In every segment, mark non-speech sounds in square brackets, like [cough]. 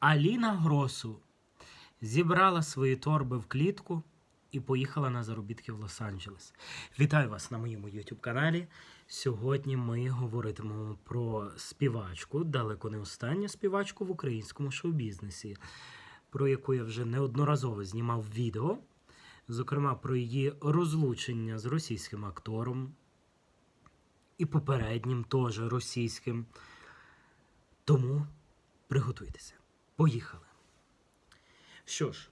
Аліна Гросу зібрала свої торби в клітку і поїхала на заробітки в Лос-Анджелес. Вітаю вас на моєму YouTube каналі. Сьогодні ми говоритимемо про співачку, далеко не останню співачку в українському шоу-бізнесі, про яку я вже неодноразово знімав відео, зокрема про її розлучення з російським актором і попереднім теж російським. Тому приготуйтеся. Поїхали. Що ж,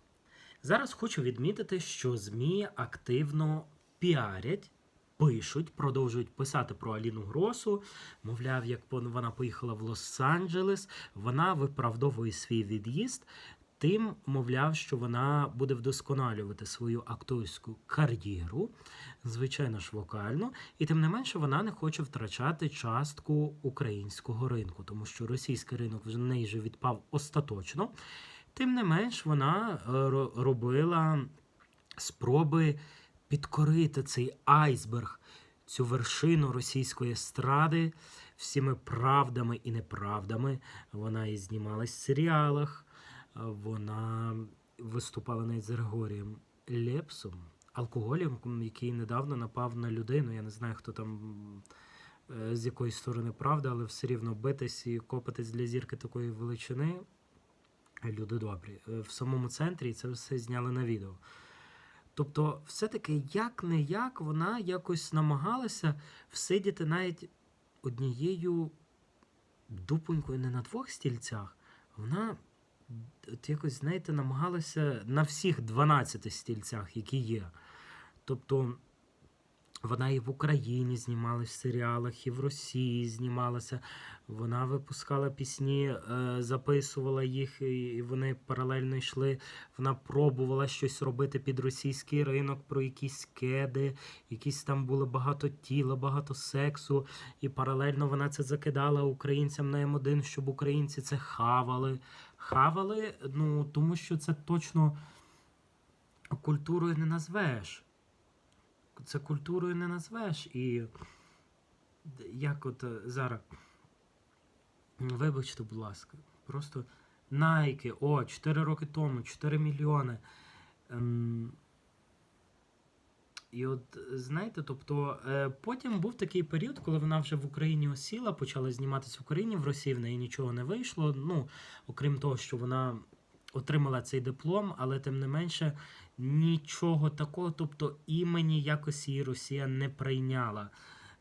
зараз хочу відмітити, що ЗМІ активно піарять, пишуть, продовжують писати про Аліну Гросу. Мовляв, як вона поїхала в Лос-Анджелес, вона виправдовує свій від'їзд. Тим, мовляв, що вона буде вдосконалювати свою акторську кар'єру, звичайно ж вокально, і тим не менше вона не хоче втрачати частку українського ринку, тому що російський ринок в неї вже відпав остаточно. Тим не менш, вона е, робила спроби підкорити цей айсберг, цю вершину російської естради всіми правдами і неправдами. Вона і знімалась в серіалах, вона виступала навіть з Григорієм Лепсом, алкоголем, який недавно напав на людину. Я не знаю, хто там. е, З якої сторони правда, але все рівно битись і копатись для зірки такої величини люди добрі. Е, В самому центрі це все зняли на відео. Тобто, все-таки як не як вона якось намагалася всидіти навіть однією дупонькою не на двох стільцях. Вона от якось, знаєте, намагалася на всіх 12 стільцях, які є. Тобто. Вона і в Україні знімалась в серіалах, і в Росії знімалася. Вона випускала пісні, е, записувала їх, і вони паралельно йшли. Вона пробувала щось робити під російський ринок про якісь кеди, якісь там було багато тіла, багато сексу. І паралельно вона це закидала українцям на М1, щоб українці це хавали. Хавали, ну тому що це точно культурою не назвеш це культурою не назвеш. І як от е, зараз, вибачте, будь ласка, просто Найки, о, 4 роки тому, 4 мільйони. Ем, і от знаєте, тобто е, потім був такий період, коли вона вже в Україні осіла, почала зніматися в Україні, в Росії в неї нічого не вийшло. Ну, окрім того, що вона отримала цей диплом, але тим не менше нічого такого, тобто імені якось її Росія не прийняла.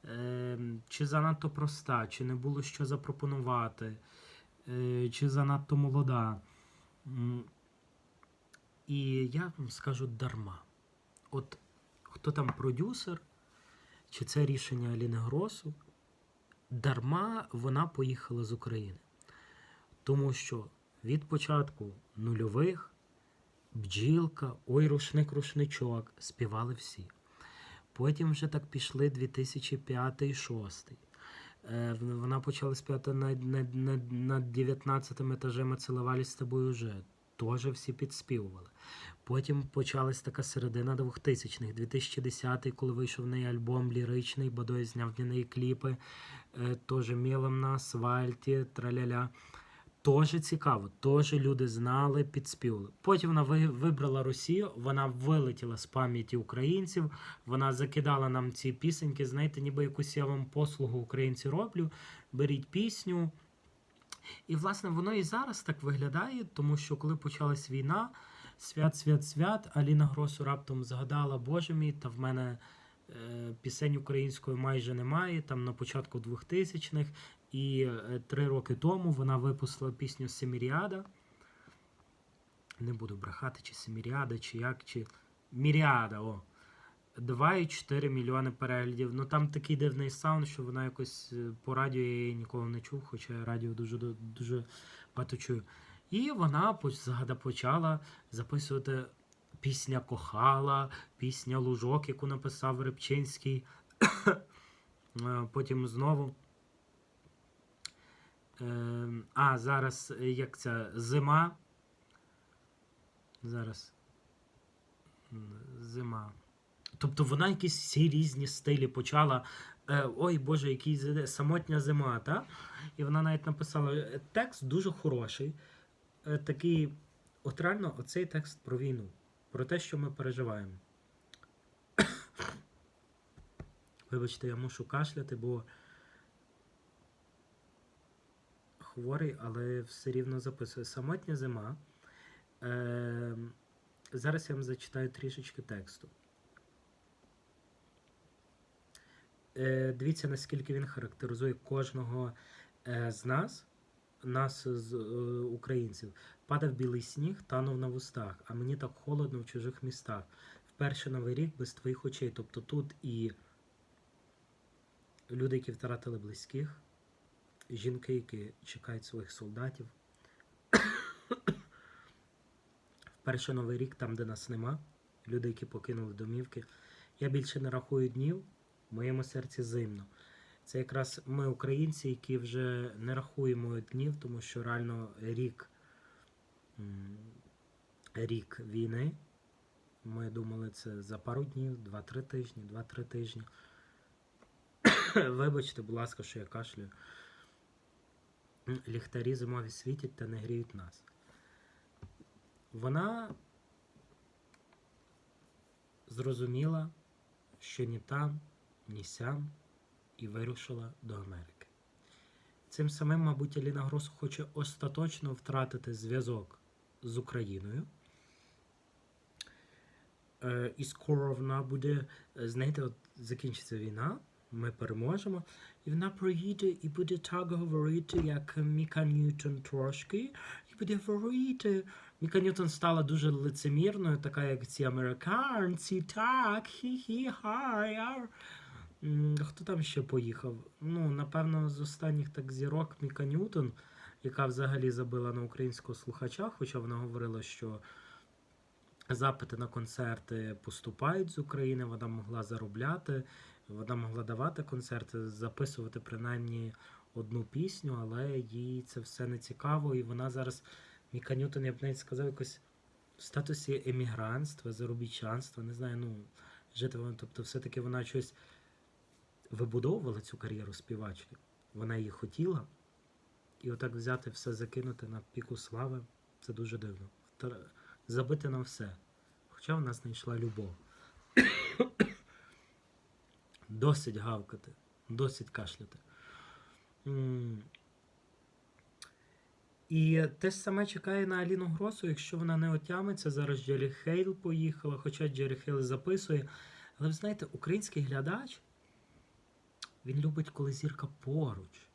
Е, чи занадто проста, чи не було що запропонувати, е, чи занадто молода. І я вам скажу дарма. От хто там продюсер, чи це рішення Аліни Гросу, дарма вона поїхала з України. Тому що від початку нульових бджілка, ой, рушник, рушничок співали всі. Потім вже так пішли 2005-2006. Е, Вона почала співати на, на, на, на 19 етажем «Ми цілувались з тобою вже. Теж всі підспівували. Потім почалась така середина 2000-х, 2010-й, коли вийшов неї альбом ліричний, Бадой зняв для неї кліпи, е, теж мілом на асфальті, траляля. Тоже цікаво, теж люди знали, підспівали. Потім вона вибрала Росію, вона вилетіла з пам'яті українців, вона закидала нам ці пісеньки. Знаєте, ніби якусь я вам послугу українці роблю. Беріть пісню. І, власне, воно і зараз так виглядає, тому що коли почалась війна, свят, свят, свят, Аліна Гросу раптом згадала, Боже мій, та в мене е, пісень української майже немає, там на початку 2000-х. І е, три роки тому вона випустила пісню Семіріада. Не буду брехати, чи Семіріада, чи як, чи Міріада, о. 2,4 мільйони переглядів. Ну там такий дивний саунд, що вона якось е, по радіо я її ніколи не чув, хоча радіо дуже дуже багато чую. І вона почала записувати пісня Кохала, пісня Лужок, яку написав Рибчинський. [coughs] Е, Потім знову. Е, А, зараз як це зима. Зараз. Зима. Тобто вона якісь всі різні стилі почала. Е, Ой Боже, який самотня зима, та? І вона навіть написала е, текст дуже хороший. е, такий, от реально, оцей текст про війну, про те, що ми переживаємо. [coughs] Вибачте, я мушу кашляти, бо хворий, але все рівно записую. Самотня зима. Е, зараз я вам зачитаю трішечки тексту. Е, дивіться, наскільки він характеризує кожного е, з нас, нас, з е, українців. Падав білий сніг, танув на вустах, а мені так холодно в чужих містах. Вперше новий рік без твоїх очей. Тобто тут і люди, які втратили близьких, жінки, які чекають своїх солдатів. [coughs] Вперше новий рік там, де нас нема, люди, які покинули домівки. Я більше не рахую днів, в моєму серці зимно. Це якраз ми, українці, які вже не рахуємо днів, тому що реально рік, рік війни. Ми думали, це за пару днів, 2-3 тижні, 2-3 тижні. Вибачте, будь ласка, що я кашлюю. Ліхтарі зимові світять та не гріють нас. Вона зрозуміла, що ні там, ні сям, і вирушила до Америки. Цим самим, мабуть, Аліна Гросу хоче остаточно втратити зв'язок з Україною. Е, і скоро вона буде, е, знаєте, от закінчиться війна, ми переможемо, і вона приїде і буде так говорити, як Міка Ньютон трошки, і буде говорити. Міка Ньютон стала дуже лицемірною, така як ці американці, так, хі-хі, хай, Хто там ще поїхав? Ну, напевно, з останніх так зірок Міка Ньютон, яка взагалі забила на українського слухача, хоча вона говорила, що запити на концерти поступають з України, вона могла заробляти, вона могла давати концерти, записувати принаймні одну пісню, але їй це все не цікаво, і вона зараз, Міка Ньютон, я б навіть сказав, якось в статусі емігрантства, заробітчанства, не знаю, ну, жити вона, тобто, все-таки вона щось вибудовувала цю кар'єру співачки. Вона її хотіла. І отак взяти все, закинути на піку слави, це дуже дивно. Забити на все. Хоча в нас знайшла любов. [coughs] Досить гавкати, досить кашляти. І те ж саме чекає на Аліну Гросу, якщо вона не отямиться. Зараз Джері Хейл поїхала, хоча Джері Хейл записує. Але ви знаєте, український глядач він любить, коли зірка поруч,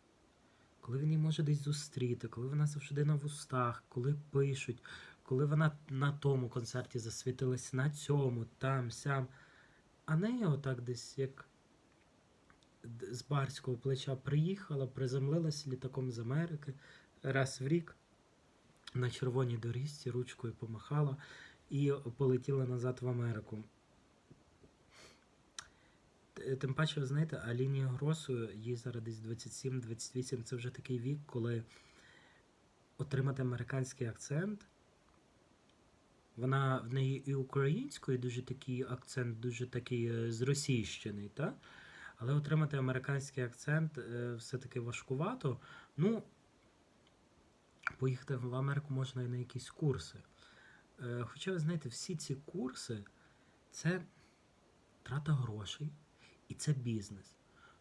коли він її може десь зустріти, коли вона завжди на вустах, коли пишуть, коли вона на тому концерті засвітилась, на цьому, там, сям. А неї отак десь як з барського плеча приїхала, приземлилась літаком з Америки раз в рік на червоній доріжці ручкою помахала і полетіла назад в Америку. Т- Тим паче, ви знаєте, Аліні Гросу, їй зараз десь 27-28, це вже такий вік, коли отримати американський акцент. Вона в неї і українською дуже такий акцент, дуже такий е, зросійщений, та? але отримати американський акцент е, все-таки важкувато. Ну, поїхати в Америку можна і на якісь курси. Е, Хоча, ви знаєте, всі ці курси це трата грошей і це бізнес.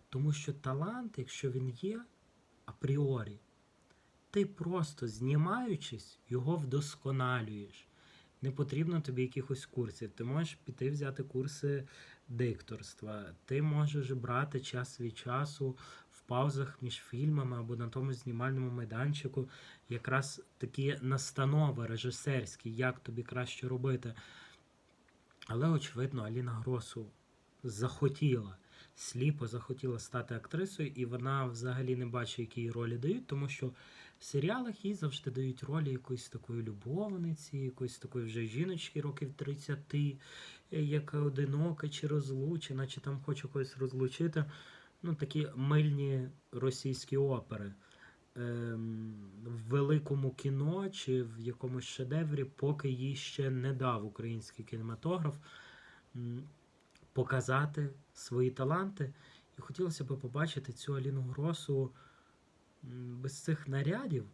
Тому що талант, якщо він є апріорі, ти просто знімаючись, його вдосконалюєш. Не потрібно тобі якихось курсів. Ти можеш піти взяти курси дикторства. Ти можеш брати час від часу в паузах між фільмами або на тому знімальному майданчику якраз такі настанови режисерські, як тобі краще робити. Але, очевидно, Аліна Гросу захотіла, сліпо захотіла стати актрисою, і вона взагалі не бачить, які їй ролі дають, тому що в серіалах їй завжди дають ролі якоїсь такої любовниці, якоїсь такої вже жіночки років 30, е, яка одинока чи розлучена, чи там хоче когось розлучити. Ну, такі мильні російські опери. Ем, в великому кіно чи в якомусь шедеврі, поки їй ще не дав український кінематограф показати свої таланти. І хотілося б побачити цю Аліну Гросу без цих нарядів.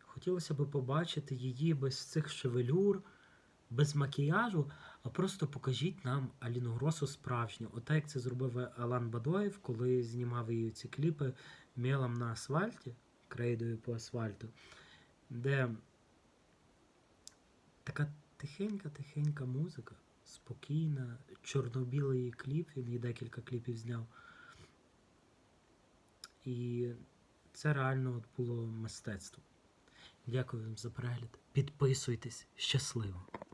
хотілося б побачити її без цих шевелюр, без макіяжу, а просто покажіть нам Аліну Гросу справжню. Отак як це зробив Алан Бадоєв, коли знімав її ці кліпи мелом на асфальті, крейдою по асфальту, де така тихенька-тихенька музика, спокійна, чорно-білий кліп, він її декілька кліпів зняв. І це реально от було мистецтво. Дякую вам за перегляд. Підписуйтесь. Щасливо!